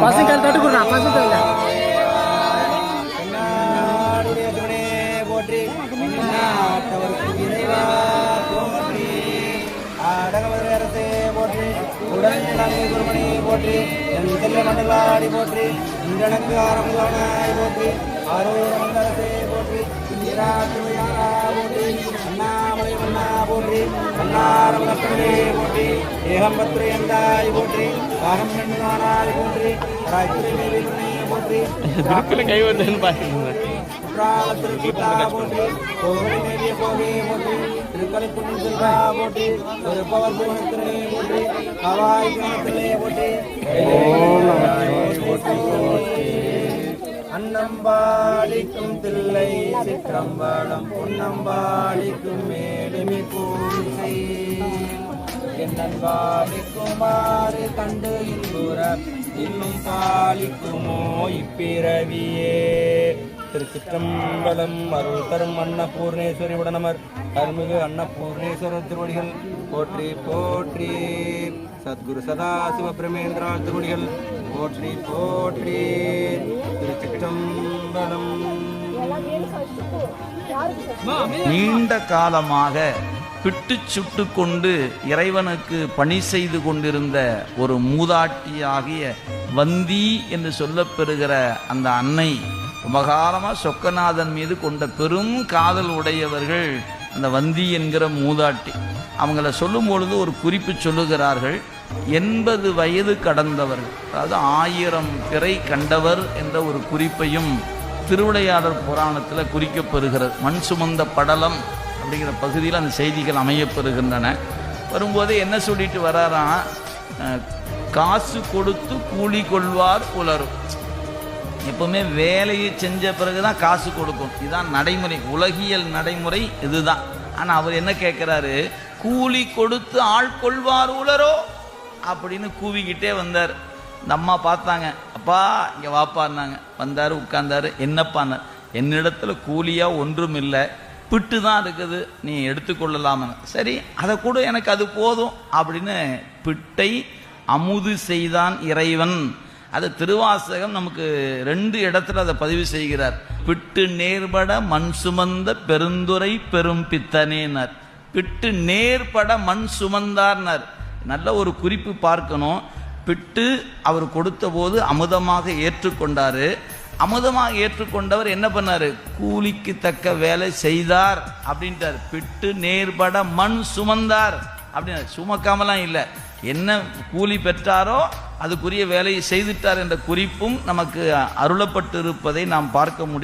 பசங்கள் தட்டுக்குறா பசங்கள் நாடுடைய சிவனே போற்றி நாட்டவருக்கு இறைவா போற்றி ஆடகமதுரை அரசே போற்றி உடன் நன்மை குருமணி போற்றி போற்றி. இன்றனக்கு ஆரம்பமானாய் போற்றி. ஏகம்பத்திரை எந்தாய் போற்றி. காரம் பெண்மானாய் போற்றி. ராஜ்திரை மேவி போற்றி. திருப்பில கை வருதுன்னு பாக்குறேன் அன்னம்பாடிக்கும் தில்லை சிற்றம்பலம் பொன்னம்பாடிக்கும் மேலுமி பூசை என்னன்பாடிக்குமாறு கண்டு இன்புற இன்னும் பாலிக்குமோ இப்பிறவியே. திருச்சிற்றம்பலம் அருள் தரும் அன்னபூர்ணேஸ்வரி உடனமர். அருள்மிகு அன்னபூர்ணேஸ்வரர் திருவடிகள். போற்றி போற்றி. சத்குரு சதாசிவ பிரமேந்திரா திருவடிகள். போற்றி போற்றி. திருச்சிற்றம்பலம். நீண்ட காலமாக பிட்டு சுட்டு கொண்டு இறைவனுக்கு பணி செய்து கொண்டிருந்த ஒரு மூதாட்டியாகிய வந்தி என்று சொல்லப்பெறுகிற அந்த அன்னை ரொம்ப சொக்கநாதன் மீது கொண்ட பெரும் காதல் உடையவர்கள் அந்த வந்தி என்கிற மூதாட்டி. அவங்கள சொல்லும் பொழுது ஒரு குறிப்பு சொல்லுகிறார்கள். எண்பது வயது கடந்தவர்கள் அதாவது ஆயிரம் பிறை கண்டவர் என்ற ஒரு குறிப்பையும் திருவிளையாடல் புராணத்தில் குறிக்கப்பெறுகிறது மண் சுமந்த படலம் அப்படிங்கிற பகுதியில் அந்த செய்திகள் அமையப்பெறுகின்றன. வரும்போது என்ன சொல்லிட்டு வராராம் காசு கொடுத்து கூலி கொள்வார் உலரும். எப்பவுமே வேலையை செஞ்ச பிறகுதான் காசு கொடுக்கும். இதுதான் நடைமுறை உலகியல் நடைமுறை இதுதான். ஆனால் அவர் என்ன கேட்குறாரு? கூலி கொடுத்து ஆள் கொள்வார் உலரோ? அப்படின்னு கூவிக்கிட்டே வந்தார். இந்த அம்மா பார்த்தாங்க. அப்பா இங்க வாப்பான்னாங்க. வந்தார் உட்கார்ந்தார். என்னப்பான்னார் என்னிடத்துல கூலியாக ஒன்றும் இல்லை பிட்டு தான் இருக்குது. நீ எடுத்துக்கொள்ளலாம்னு சரி அதை கூட எனக்கு அது போதும் அப்படின்னு பிட்டை அமுது செய்தான் இறைவன். அது திருவாசகம் நமக்கு ரெண்டு இடத்துல அதை பதிவு செய்கிறார். பிட்டு நேர்பட மண் சுமந்த பெருந்துரை பெரும் பித்தனேனர். பிட்டு நேர்பட மண் சுமந்தார்னர். நல்ல ஒரு குறிப்பு பார்க்கணும். பிட்டு அவர் கொடுத்த போது அமுதமாக ஏற்றுக்கொண்டாரு. அமுதமாக ஏற்றுக்கொண்டவர் என்ன பண்ணாரு? கூலிக்கு தக்க வேலை செய்தார் அப்படின்ட்டார். பிட்டு நேர்பட மண் சுமந்தார் அப்படின்னு சுமக்காமலாம் இல்லை. என்ன கூலி பெற்றாரோ அதுக்குரிய வேலையை செய்துட்டார் என்ற குறிப்பும் நமக்கு அருளப்பட்டிருப்பதை நாம் பார்க்க முடியும்.